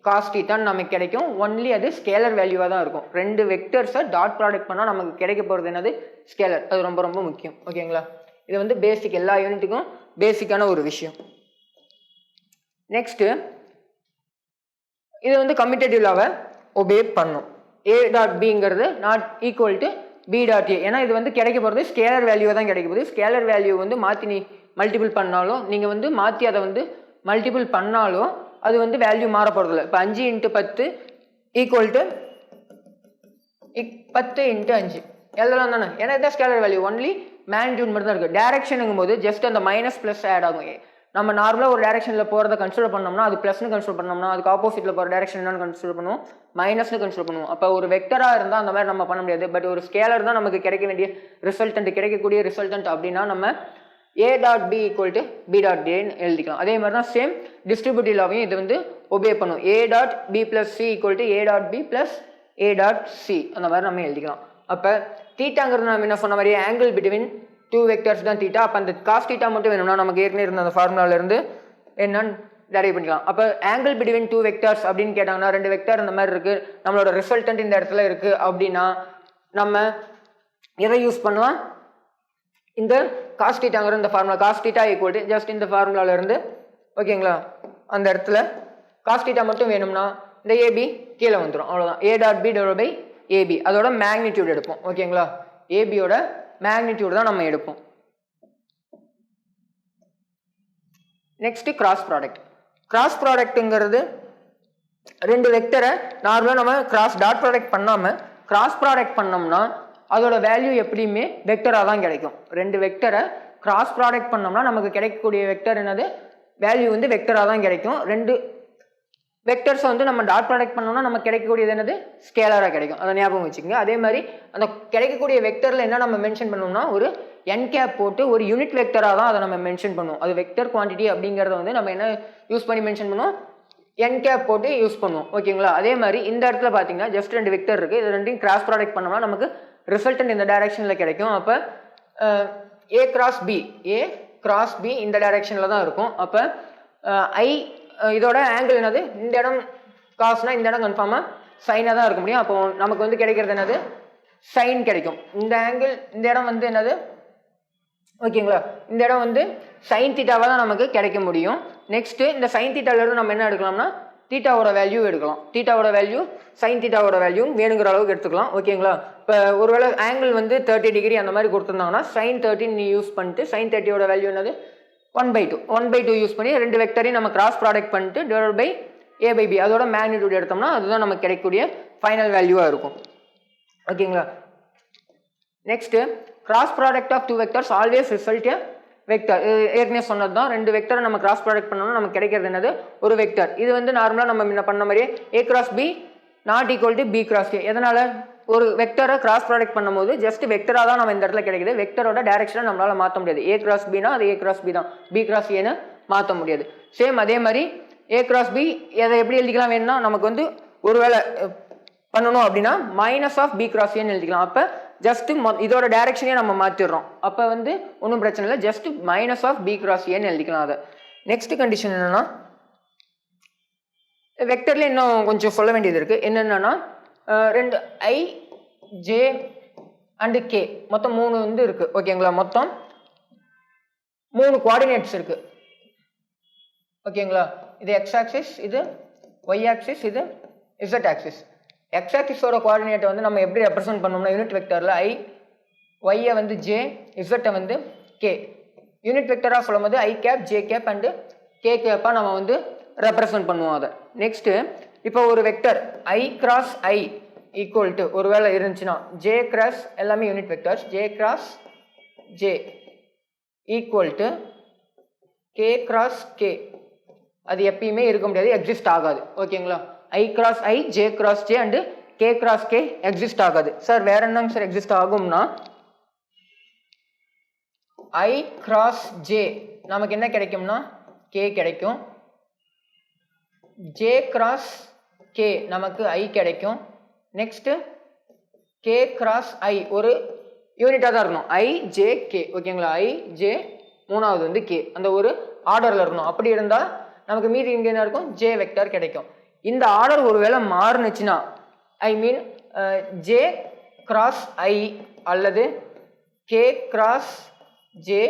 Speaker 1: காஸ்டீட்டான்னு நமக்கு கிடைக்கும். ஒன்லி அது ஸ்கேலர் வேல்யூவாக தான் இருக்கும். ரெண்டு வெக்டர்ஸை டாட் ப்ராடக்ட் பண்ணால் நமக்கு கிடைக்க போகிறது என்னது? ஸ்கேலர் அது ரொம்ப ரொம்ப முக்கியம். ஓகேங்களா இது வந்து பேசிக் எல்லா யூனிட்டுக்கும் பேசிக்கான ஒரு விஷயம். நெக்ஸ்ட்டு இது வந்து கம்யூட்டேட்டிவ் ஒபே பண்ணும். ஏ டாட் பிங்கிறது not equal to B dot A ஏன்னா இது வந்து கிடைக்க போகிறது ஸ்கேலர் வேல்யூவாக தான் கிடைக்க போகுது. ஸ்கேலர் வேல்யூ வந்து மாற்றி நீ மல்டிபிள் பண்ணாலும் நீங்கள் வந்து மாற்றி அதை வந்து மல்டிபிள் பண்ணாலும் அது வந்து வேல்யூ மாற போகிறதில்ல இப்போ அஞ்சு இன்ட்டு பத்து ஈக்குவல் டு பத்து இன்ட்டு அஞ்சு. எல்லாம் தானே? ஏன்னா இதான் ஸ்கேலர் வேல்யூ ஒன்லி மேக்னிடியூட் மட்டும் தான் இருக்குது டேரக்ஷனுங்கும் போது ஜஸ்ட் அந்த மைனஸ் ப்ளஸ் ஆட் ஆகும். நம்ம நார்மலாக ஒரு டேரக்ஷனில் போகிறத கன்சிடர் பண்ணோம்னா அது ப்ளஸ்னு கன்சிடர் பண்ணோம்னா அதுக்கு ஆப்போசிட்டில் போகிற டேரக்ஷன் என்னன்னு கன்சிடர் பண்ணுவோம். மைனஸ்னு கன்சிடர் பண்ணுவோம். அப்போ ஒரு வெக்டராக இருந்தால் அந்த மாதிரி நம்ம பண்ண முடியாது. பட் ஒரு ஸ்கேலர் தான் நமக்கு கிடைக்க வேண்டிய ரிசல்டன்ட் கிடைக்கக்கூடிய ரிசல்டன்ட் அப்படின்னா நம்ம A dot B equal to B dot ஏன்னு எழுதிக்கலாம். அதே மாதிரி தான் சேம் டிஸ்ட்ரிபியூட்டிவ் லாவையும் இது வந்து ஒபே பண்ணும். A dot B plus C equal to A dot B plus A dot C அந்த மாதிரி நம்ம எழுதிக்கலாம். அப்போ தீட்டாங்கிறது நம்ம என்ன சொன்ன மாதிரி ஆங்கிள் பிட்வீன் டூ வெக்டர்ஸ் தான் தீட்டா. அப்போ அந்த காஸ் தீட்டா மட்டும் வேணும்னா நமக்கு ஏற்கனவே இருந்த அந்த ஃபார்முலாவிலேருந்து என்னன்னு டெரைவ் பண்ணிக்கலாம். அப்போ ஆங்கிள் பிட்வீன் டூ வெக்டர்ஸ் அப்படின்னு கேட்டாங்கன்னா ரெண்டு வெக்டர் இந்த மாதிரி இருக்குது நம்மளோட ரிசல்டன்ட் இந்த இடத்துல இருக்குது அப்படின்னா நம்ம எதை யூஸ் பண்ணலாம்? இந்த காஸ்டீட்டாங்கிற இந்த formula cos theta equal to just இந்த ஃபார்முலாவிலேருந்து ஓகேங்களா அந்த இடத்துல காஸ்டீட்டா மட்டும் வேணும்னா இந்த ஏபி கீழே வந்துடும் அவ்வளோதான் A dot B develop by AB அதோட மேக்னிடியூட் எடுப்போம். ஓகேங்களா ஏபியோட மேக்னிடியூட் தான் நம்ம எடுப்போம். நெக்ஸ்ட் கிராஸ் ப்ராடக்ட் கிராஸ் ப்ராடக்ட்டுங்கிறது ரெண்டு வெக்டரை நார்மலாக நம்ம கிராஸ் டாட் ப்ராடக்ட் பண்ணாமல் கிராஸ் ப்ராடக்ட் பண்ணோம்னா அதோட வேல்யூ எப்படியுமே வெக்டராக தான் கிடைக்கும். ரெண்டு வெக்டரை கிராஸ் ப்ராடக்ட் பண்ணோம்னா நமக்கு கிடைக்கக்கூடிய வெக்டர் என்னது? வேல்யூ வந்து வெக்டராக தான் கிடைக்கும். ரெண்டு வெக்டர்ஸை வந்து நம்ம டாட் ப்ராடக்ட் பண்ணோம்னா நம்ம கிடைக்கக்கூடியது என்னது? ஸ்கேலராக கிடைக்கும். அதை ஞாபகம் வச்சுக்கோங்க. அதே மாதிரி அந்த கிடைக்கக்கூடிய வெக்டரில் என்ன நம்ம மென்ஷன் பண்ணோம்னா ஒரு என் கேப் போட்டு ஒரு யூனிட் வெக்டராக தான் அதை நம்ம மென்ஷன் பண்ணுவோம். அது வெக்டர் குவான்டிட்டி அப்படிங்கிறத வந்து நம்ம என்ன யூஸ் பண்ணி மென்ஷன் பண்ணுவோம்? என் கேப் போட்டு யூஸ் பண்ணுவோம். ஓகேங்களா? அதே மாதிரி இந்த இடத்துல பார்த்தீங்கன்னா ஜஸ்ட் ரெண்டு வெக்டர் இருக்குது இது ரெண்டையும் கிராஸ் ப்ராடக்ட் பண்ணோம்னா நமக்கு ரிசல்டன்ட் இந்த டைரக்ஷனில் கிடைக்கும். அப்போ A cross B A cross B இந்த டைரக்ஷனில் தான் இருக்கும். அப்போ ஐ இதோட ஆங்கிள் என்னது? இந்த இடம் காசுனால் இந்த இடம் கன்ஃபார்மாக சைனாக தான் இருக்க முடியும். அப்போ நமக்கு வந்து கிடைக்கிறது என்னது? சைன் கிடைக்கும். இந்த ஆங்கிள் இந்த இடம் வந்து என்னது? ஓகேங்களா? இந்த இடம் வந்து சைன் தீட்டாவாக தான் நமக்கு கிடைக்க முடியும். நெக்ஸ்ட்டு இந்த சைன் தீட்டாவிலேருந்து நம்ம என்ன எடுக்கலாம்னா தீட்டாவோட வேல்யூ எடுக்கலாம். தீட்டாவோட வேல்யூ சைன் தீட்டாவோட வேல்யூ வேணுங்கிற அளவுக்கு எடுத்துக்கலாம். ஓகேங்களா? இப்போ ஒருவேளை ஆங்கிள் வந்து தேர்ட்டி டிகிரி அந்த மாதிரி கொடுத்துருந்தாங்கன்னா சைன் தேர்ட்டின் நீ யூஸ் பண்ணிட்டு சைன் தேர்ட்டியோட வேல்யூ என்னது? One by two one by two use பண்ணி ரெண்டு வெக்டரையும் நம்ம கிராஸ் ப்ராடக்ட் பண்ணிட்டு divide by A by B அதோட மேக்னிடியூட் எடுத்தோம்னா அதுதான் நமக்கு கிடைக்கக்கூடிய ஃபைனல் வேல்யூவாக இருக்கும். ஓகேங்களா next cross product of two vectors always result vector ஏற்கனவே சொன்னது தான் ரெண்டு வெக்டரை நம்ம கிராஸ் ப்ராடக்ட் பண்ணோம்னா நமக்கு கிடைக்கிறது என்னது? ஒரு வெக்டர் இது வந்து நார்மலாக நம்ம முன்ன பண்ண மாதிரியே A cross B not equal to B cross A எதனால்? ஒரு வெக்டரை கிராஸ் ப்ராடக்ட் பண்ணும்போது ஜஸ்ட் வெக்டராக தான் நம்ம இந்த இடத்துல கிடைக்குது. வெக்டரோட டேரக்ஷனை நம்மளால் மாற்ற முடியாது. ஏ கிராஸ் பினா அது ஏ கிராஸ் பி தான். பி கிராஸ் ஏன்னு மாற்ற முடியாது. சேம் அதே மாதிரி ஏ கிராஸ் பி எதை எப்படி எழுதிக்கலாம் வேணும்னா நமக்கு வந்து ஒருவேளை பண்ணணும் அப்படின்னா மைனஸ் ஆஃப் பி கிராஸ் ஏன்னு எழுதிக்கலாம். அப்போ ஜஸ்ட் இதோட டேரக்ஷனே நம்ம மாற்றிடுறோம் அப்போ வந்து ஒன்றும் பிரச்சனை இல்லை. Just minus of B cross ஏன்னு எழுதிக்கலாம் அதை. நெக்ஸ்ட் கண்டிஷன் என்னென்னா வெக்டர்ல இன்னும் கொஞ்சம் சொல்ல வேண்டியது இருக்குது என்னென்னா ரெண்டு ஐ ஜே அண்டு கே. மொத்தம் மூணு வந்து இருக்குது ஓகேங்களா? மொத்தம் மூணு குவாடினேட்ஸ் இருக்குது ஓகேங்களா? இது எக்ஸ் ஆக்சிஸ் இது ஒய் ஆக்சிஸ் இது இசட் ஆக்சிஸ் எக்ஸ் ஆக்சிஸோட குவாடினேட்டை வந்து நம்ம எப்படி ரெப்ரசென்ட் பண்ணோம்னா யூனிட் வெக்டரில் ஐ ஒய்யை வந்து ஜே இசட்டை வந்து கே யூனிட் வெக்டராக சொல்லும்போது I cap J cap and K கேப்பாக நம்ம வந்து ரெப்ரசன்ட் பண்ணுவோம் அதை. நெக்ஸ்ட்டு இப்போ ஒரு vector I cross I equal to ஒருவேளை இருந்துச்சுன்னா ஜே கிராஸ் எல்லாமே unit vectors J cross J equal to K cross K அது எப்பயுமே இருக்க முடியாது எக்ஸிஸ்ட் ஆகாது. ஓகேங்களா I cross I J cross J and K cross K exist ஆகாது. சார் வேற என்னங்க சார் எக்ஸிஸ்ட் ஆகும்னா ஐ கிராஸ் ஜே நமக்கு என்ன கிடைக்கும்னா கே கிடைக்கும். ஜே கிராஸ் கே நமக்கு ஐ கிடைக்கும். நெக்ஸ்ட்டு கே கிராஸ் ஐ ஒரு யூனிட்டாக தான் இருக்கணும். ஐ ஜே கே ஓகேங்களா ஐ ஜே மூணாவது வந்து கே அந்த ஒரு ஆர்டரில் இருக்கணும். அப்படி இருந்தால் நமக்கு மீதி இங்கே என்ன இருக்கும்? ஜே வெக்டார் கிடைக்கும். இந்த ஆர்டர் ஒருவேளை மாறுனுச்சுன்னா ஐ மீன் ஜே கிராஸ் ஐ அல்லது கே கிராஸ் ஜே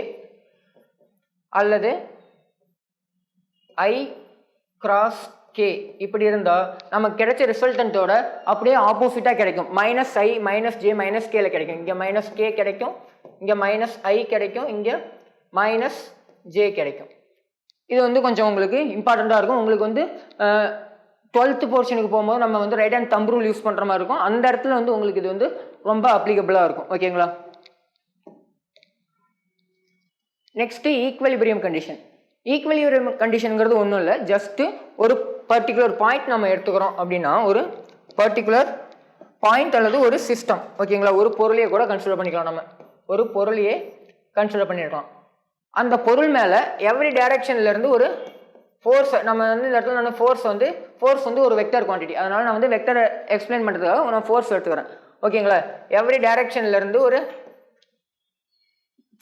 Speaker 1: அல்லது ஐ கிராஸ் கே இப்படி இருந்தால் நமக்கு கிடைச்ச ரிசல்டன்ட்டோட அப்படியே ஆப்போசிட்டாக கிடைக்கும். Minus I minus J minus கேல கிடைக்கும். இங்கே மைனஸ் கே கிடைக்கும் இங்கே மைனஸ் ஐ கிடைக்கும் இங்கே மைனஸ் ஜே கிடைக்கும். இது வந்து கொஞ்சம் உங்களுக்கு இம்பார்ட்டண்ட்டாக இருக்கும். உங்களுக்கு வந்து டுவெல்த்து போர்ஷனுக்கு போகும்போது நம்ம வந்து right hand thumb rule use பண்ணுற மாதிரி இருக்கும். அந்த இடத்துல வந்து உங்களுக்கு இது வந்து ரொம்ப அப்ளிகபிளாக இருக்கும். ஓகேங்களா நெக்ஸ்ட்டு ஈக்குவலிபிரியம் கண்டிஷன் ஈக்குவலிபிரியம் கண்டிஷனுங்கிறது ஒன்றும் இல்லை. ஜஸ்ட்டு ஒரு பர்டிகுலர் பாயிண்ட் நம்ம எடுத்துக்கிறோம் அப்படின்னா ஒரு பர்டிகுலர் பாயிண்ட் அல்லது ஒரு சிஸ்டம் ஓகேங்களா ஒரு பொருளையே கூட கன்சிடர் பண்ணிக்கலாம் நம்ம. ஒரு பொருளையே கன்சிடர் பண்ணிடுறோம் அந்த பொருள் மேலே எவ்ரி இருந்து ஒரு ஃபோர்ஸ் நம்ம வந்து இந்த இடத்துல நான் ஃபோர்ஸ் வந்து ஃபோர்ஸ் வந்து ஒரு வெக்டர் குவான்டிட்டி அதனால் நான் வந்து வெக்டரை எக்ஸ்பிளைன் பண்ணுறதுக்காக நான் ஃபோர்ஸ் எடுத்துக்கிறேன். ஓகேங்களா எவ்ரி டேரக்ஷன்லேருந்து ஒரு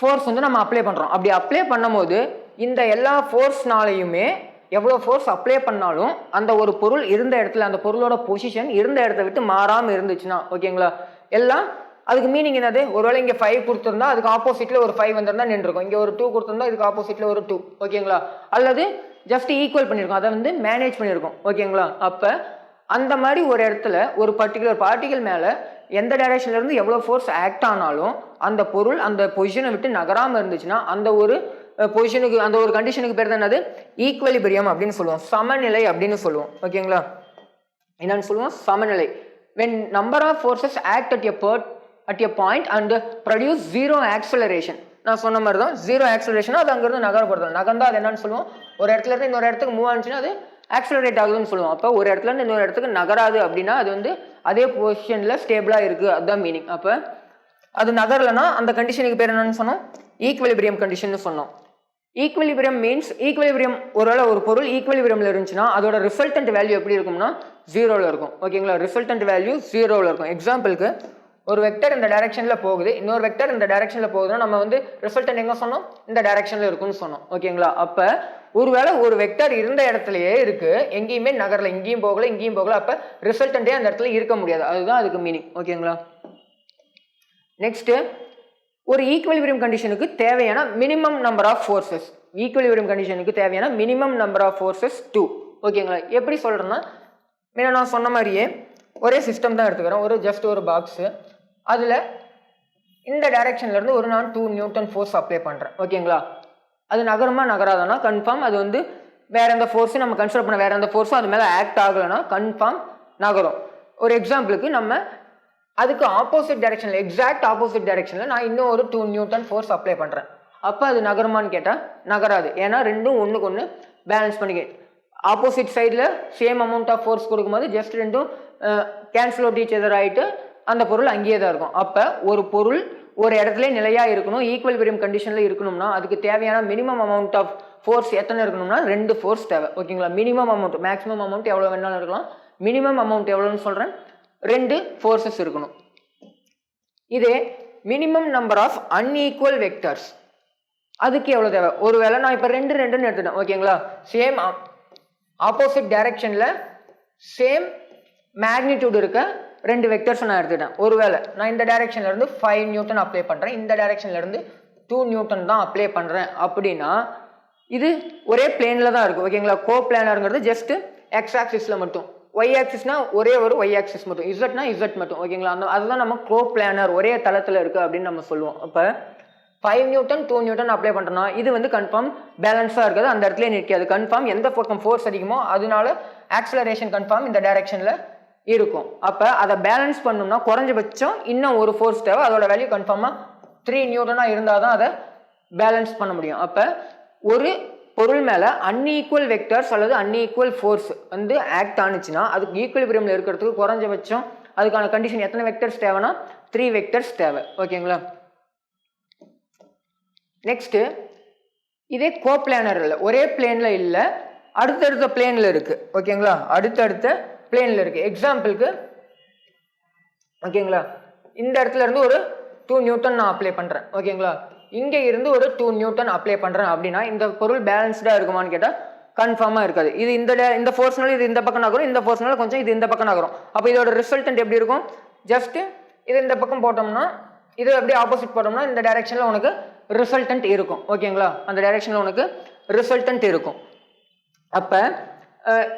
Speaker 1: ஃபோர்ஸ் வந்து நம்ம அப்ளை பண்ணுறோம் அப்படி அப்ளை பண்ணும்போது இந்த எல்லா ஃபோர்ஸ்னாலையுமே எவ்வளோ ஃபோர்ஸ் அப்ளை பண்ணாலும் அந்த ஒரு பொருள் இருந்த இடத்துல அந்த பொருளோட பொசிஷன் இருந்த இடத்த விட்டு மாறாமல் இருந்துச்சுன்னா ஓகேங்களா எல்லாம் அதுக்கு மீனிங் என்னது? ஒருவேளை இங்கே ஃபைவ் கொடுத்துருந்தா அதுக்கு ஆப்போசிட்டில் ஒரு ஃபைவ் வந்திருந்தா நின்றுருக்கும் இங்கே ஒரு டூ கொடுத்துருந்தா இதுக்கு ஆப்போசிட்டில் ஒரு டூ ஓகேங்களா அல்லது ஜஸ்ட் ஈக்குவல் பண்ணியிருக்கோம் அதை வந்து மேனேஜ் பண்ணியிருக்கோம் ஓகேங்களா அப்போ அந்த மாதிரி ஒரு இடத்துல ஒரு பர்டிகுலர் பார்ட்டிகல் மேலே எந்த டைரக்ஷன்லேருந்து எவ்வளோ ஃபோர்ஸ் ஆக்ட் ஆனாலும் அந்த பொருள் அந்த பொசிஷனை விட்டு நகராமல் இருந்துச்சுன்னா அந்த ஒரு பொசிஷனுக்கு அந்த ஒரு கண்டிஷனுக்கு பேர் தான் என்னது? ஈக்குவலிபிரியம் அப்படின்னு சொல்லுவோம். சமநிலை அப்படின்னு சொல்லுவோம். ஓகேங்களா? என்னன்னு சொல்லுவோம்? சமநிலை. When number of forces act at a bird at a point and produce zero acceleration நான் சொன்ன மாதிரி தான் ஜீரோ ஆக்சலரேஷன் அது அங்கேருந்து நகரப்படுத்தணும். நகர்ந்தா அது என்னன்னு சொல்லுவோம்? ஒரு இடத்துல இருந்து இன்னொரு இடத்துக்கு மூவ் ஆனிச்சுன்னா அது ஆக்சலரேட் ஆகுதுன்னு சொல்லுவோம். அப்போ ஒரு இடத்துல இருந்து இன்னொரு இடத்துக்கு நகராது அப்படின்னா அது வந்து அதே பொசிஷனில் ஸ்டேபிளாக இருக்குது அதுதான் மீனிங் அப்போ அது நகரலைன்னா அந்த கண்டிஷனுக்கு பேர் என்னன்னு சொன்னோம்? ஈக்குவலிபிரியம் கண்டிஷன் சொன்னோம். ஈக்குவலிபிரியம் மீன்ஸ் ஈக்குவலிபிரியம் ஒருவேளை ஒரு பொருள் ஈக்குவலிபிரியமில் இருந்துச்சுன்னா அதோட ரிசல்டன்ட் வேல்யூ எப்படி இருக்கும்னா ஜீரோவில் இருக்கும். ஓகேங்களா ரிசல்டன்ட் வேல்யூ ஜீரோவில் இருக்கும். எக்ஸாம்பிளுக்கு ஒரு வெக்டர் இந்த டைரக்ஷனில் போகுது. இன்னொரு வெக்டர் இந்த டைரக்ஷனில் போகுதுன்னா நம்ம வந்து ரிசல்டன்ட் எங்கே சொன்னோம்? இந்த டைரக்ஷனில் இருக்கும்னு சொன்னோம். ஓகேங்களா அப்போ ஒருவேளை ஒரு வெக்டர் இருந்த இடத்துலையே இருக்குது எங்கேயுமே நகரில் இங்கேயும் போகல இங்கேயும் போகல. அப்போ ரிசல்டன்ட்டே அந்த இடத்துல இருக்க முடியாது. அதுதான் அதுக்கு மீனிங் ஓகேங்களா நெக்ஸ்ட்டு ஒரு ஈக்குவலிபிரியம் கண்டிஷனுக்கு தேவையான minimum number of forces equilibrium கண்டிஷனுக்கு தேவையான minimum number of forces two ஓகேங்களா எப்படி சொல்கிறேன்னா முன்ன நான் சொன்ன மாதிரியே ஒரே சிஸ்டம் தான் எடுத்துக்கிறேன். ஒரு ஜஸ்ட் ஒரு பாக்ஸு அதில் இந்த டைரெக்ஷன்லேருந்து ஒரு நான் டூ நியூட்டன் ஃபோர்ஸ் அப்ளை பண்ணுறேன் ஓகேங்களா அது நகரமாக நகராதனா? கன்ஃபார்ம் அது வந்து வேறு எந்த ஃபோர்ஸும் நம்ம கன்சிடர் பண்ண வேற எந்த ஃபோர்ஸும் அது மேலே ஆக்ட் ஆகலைன்னா கன்ஃபார்ம் நகரும். ஒரு எக்ஸாம்பிளுக்கு நம்ம அதுக்கு ஆப்போசிட் டைரக்ஷனில் எக்ஸாக்ட் ஆப்போசிட் டைரக்ஷனில் நான் இன்னும் ஒரு டூ நியூட்டன் ஃபோர்ஸ் அப்ளை பண்ணுறேன் அப்போ அது நகருமான்னு கேட்டால் நகராது. ஏன்னா ரெண்டும் ஒன்றுக்கு ஒன்று பேலன்ஸ் பண்ணிக்க ஆப்போசிட் சைடில் சேம் அமௌண்ட் ஆஃப் ஃபோர்ஸ் கொடுக்கும்போது ஜஸ்ட் ரெண்டும் கேன்சல் அவுட் ஈச் எதர் ஆகிட்டு அந்த பொருள் அங்கேயே தான் இருக்கும். அப்போ ஒரு பொருள் ஒரு இடத்துல நிலையாக இருக்கணும் ஈக்குவல் பெரியம் கண்டிஷனில் இருக்கணும்னா அதுக்கு தேவையான மினிமம் அமௌண்ட் ஆஃப் ஃபோர்ஸ் எத்தனை இருக்கணும்னா ரெண்டு ஃபோர்ஸ் தேவை. ஓகேங்களா மினிமம் அமௌண்ட் மேக்ஸிமம் அமௌண்ட் எவ்வளோ வேணாலும் இருக்கலாம். மினிமம் அமௌண்ட் எவ்வளோன்னு சொல்கிறேன் ரெண்டு ஃபோர்ஸஸ் இருக்கணும். இதே minimum number of unequal vectors அதுக்கு எவ்வளோ தேவை? ஒருவேளை நான் இப்போ ரெண்டு ரெண்டுன்னு எடுத்துட்டேன். ஓகேங்களா சேம் ஆப்போசிட் டைரக்ஷனில் சேம் மேக்னிடியூட் இருக்க ரெண்டு வெக்டர்ஸ் நான் எடுத்துட்டேன். ஒருவேளை நான் இந்த டைரக்ஷன்லேருந்து ஃபைவ் நியூட்டன் அப்ளை பண்ணுறேன் இந்த டைரக்ஷன்லேருந்து டூ நியூட்டன் தான் அப்ளை பண்ணுறேன் அப்படின்னா இது ஒரே பிளேனில் தான் இருக்கும். ஓகேங்களா கோ பிளானருங்கிறது ஜஸ்ட்டு எக்ஸ் ஆக்சிஸில் மட்டும். ஒய் ஆக்சிஸ்னா ஒரே ஒரு ஒய் ஆக்சிஸ் மட்டும். இசட்னா இசட் மட்டும். ஓகேங்களா அந்த அதுதான் நம்ம கோ பிளானர் ஒரே தளத்தில் இருக்குது அப்படின்னு நம்ம சொல்லுவோம். அப்போ five newton two newton apply பண்ணுறோம்னா இது வந்து கன்ஃபார்ம் பேலன்ஸாக இருக்குது. அந்த இடத்துல நிற்காது. கன்ஃபார்ம் எந்த பக்கம் ஃபோர்ஸ் அடிக்குமோ அதனால ஆக்சலரேஷன் கன்ஃபார்ம் இந்த டைரக்ஷனில் இருக்கும். அப்போ அதை பேலன்ஸ் பண்ணணும்னா குறைஞ்சபட்சம் இன்னும் ஒரு ஃபோர்ஸ் தேவை. அதோட வேல்யூ கன்ஃபார்மாக த்ரீ நியூட்டனாக இருந்தால் தான் அதை பேலன்ஸ் பண்ண முடியும். அப்போ ஒரு பொருள் மேலே அன்ஈக்குவல் வெக்டர்ஸ் அல்லது அன்ஈக்குவல் ஃபோர்ஸ் வந்து ஆக்ட் ஆனிச்சுன்னா அதுக்கு ஈக்குவலிபிரியமில் இருக்கிறதுக்கு குறைஞ்சபட்சம் அதுக்கான கண்டிஷன் எத்தனை வெக்டர்ஸ் தேவைன்னா த்ரீ வெக்டர்ஸ் தேவை. ஓகேங்களா? நெக்ஸ்ட்டு இதே கோ பிளானர் இல்லை ஒரே பிளேனில் இல்லை அடுத்தடுத்த பிளேனில் இருக்குது ஓகேங்களா? அடுத்தடுத்த பிளேனில் இருக்குது எக்ஸாம்பிளுக்கு ஓகேங்களா? இந்த இடத்துல இருந்து ஒரு டூ நியூட்டன் நான் அப்ளை பண்ணுறேன் ஓகேங்களா? இங்கே இருந்து ஒரு டூ நியூட்டன் அப்ளை பண்ணுறேன் அப்படின்னா இந்த பொருள் பேலன்ஸ்டாக இருக்குமான்னு கேட்டால் கன்ஃபார்மாக இருக்காது. இது இந்த இந்த ஃபோர்ஸ்னால இது இந்த பக்கம் நகரும் இந்த ஃபோர்ஸ்னால கொஞ்சம் இது இந்த பக்கம் நகரும். அப்போ இதோட ரிசல்டன்ட் எப்படி இருக்கும்? ஜஸ்ட் இது இந்த பக்கம் போட்டோம்னா இது அப்படியே ஆப்போசிட் போட்டோம்னா இந்த டைரக்ஷன்ல உனக்கு ரிசல்டன்ட் இருக்கும். ஓகேங்களா அந்த டைரக்ஷன்ல உனக்கு ரிசல்டன்ட் இருக்கும். அப்போ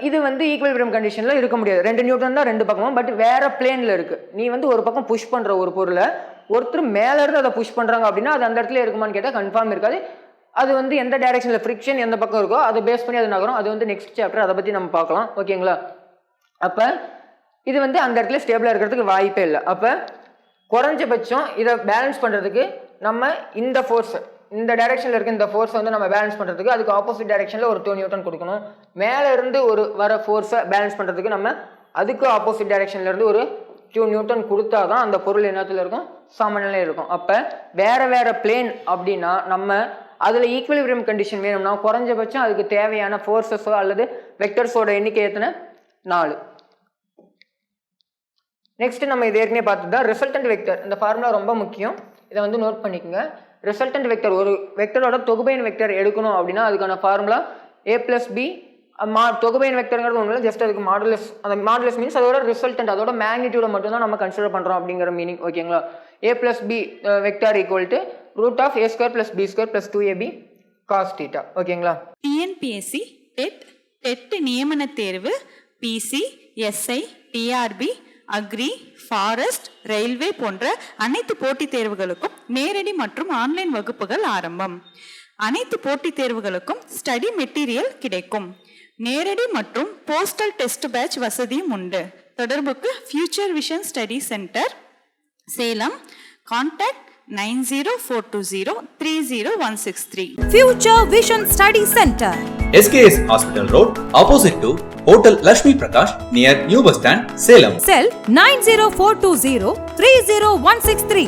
Speaker 1: இது வந்து ஈக்குவலிபிரியம் கண்டிஷனில் இருக்க முடியாது. ரெண்டு நியூட்டன் தான் ரெண்டு பக்கமும் பட் வேறு பிளேனில் இருக்குது நீ வந்து ஒரு பக்கம் புஷ் பண்ணுற ஒரு பொருளை ஒருத்தர் மேலே இருந்து அதை புஷ் பண்ணுறாங்க அப்படின்னா அது அந்த இடத்துல இருக்குமான்னு கேட்டால் கன்ஃபார்ம் இருக்காது. அது வந்து எந்த டைரக்ஷனில் ஃப்ரிக்ஷன் எந்த பக்கம் இருக்கோ அதை பேஸ் பண்ணி அது நகரும். அது வந்து நெக்ஸ்ட் சாப்டர் அதை பற்றி நம்ம பார்க்கலாம். ஓகேங்களா அப்போ இது வந்து அந்த இடத்துல ஸ்டேபிளாக இருக்கிறதுக்கு வாய்ப்பே இல்லை. அப்போ குறைஞ்சபட்சம் இதை பேலன்ஸ் பண்ணுறதுக்கு நம்ம இந்த ஃபோர்ஸ் இந்த டைரக்ஷனில் இருக்க இந்த ஃபோர்ஸை வந்து நம்ம பேலன்ஸ் பண்ணுறதுக்கு அதுக்கு ஆப்போசிட் டைரக்ஷனில் ஒரு டூ நியூட்டன் கொடுக்கணும். மேலே இருந்து ஒரு வர ஃபோர்ஸை பேலன்ஸ் பண்ணுறதுக்கு நம்ம அதுக்கு ஆப்போசிட் டைரக்ஷன்ல இருந்து ஒரு டூ நியூட்டன் கொடுத்தா தான் அந்த பொருள் என்னத்தில் இருக்கும்? சமநிலையில் இருக்கும். அப்போ வேற வேற பிளேன் அப்படின்னா நம்ம அதில் ஈக்குவலிபிரியம் கண்டிஷன் வேணும்னா குறைஞ்சபட்சம் அதுக்கு தேவையான ஃபோர்ஸஸோ அல்லது வெக்டர்ஸோட எண்ணிக்கை எத்தனை? நாலு. நெக்ஸ்ட் நம்ம இது ஏற்கனவே பார்த்தது ரிசல்டன்ட் வெக்டர் இந்த ஃபார்முலா ரொம்ப முக்கியம். இதை வந்து நோட் பண்ணிக்கோங்க. ரிசல்டன்ட் வெக்டர் ஒரு வெக்டரோட தொகுப்பையின் வெக்டர் எடுக்கணும் அப்படின்னா அதுக்கான ஃபார்முலா ஏ பிளஸ் பி மா தொகுபயன் வெக்டருங்கிறது ஒன்றும் ஜஸ்ட் அதுக்கு மாடுலஸ் அந்த மாடுலஸ் மீன்ஸ் அதோட ரிசல்டன்ட் அதோட மேக்னிடியூட மட்டும் தான் நம்ம கன்சிடர் பண்ணுறோம் அப்படிங்கிற மீனிங் ஓகேங்களா A plus B vector equal to root of A square plus B square plus two AB cos theta ஓகேங்களா
Speaker 2: டிஎன்பிஎஸ்சி டெட் டெட் நியமன தேர்வு PC SI TRB agri forest railway போன்ற அனைத்து போட்டித் தேர்வுகளுக்கும் நேரடி மற்றும் ஆன்லைன் வகுப்புகள் ஆரம்பம். அனைத்து போட்டித் தேர்வுகளுக்கும் ஸ்டடி மெட்டீரியல் கிடைக்கும். நேரடி மற்றும் போஸ்டல் டெஸ்ட் பேட்ச் வசதியும் உண்டு தொடர்புக்கு future vision study centre Salem contact nine zero four two zero three zero one six three
Speaker 3: Future Vision Study Center.
Speaker 4: SKS Hospital Road, opposite to Hotel Lashmi Prakash, near New Bus Stand, Salem.
Speaker 3: Cell 90420 30163.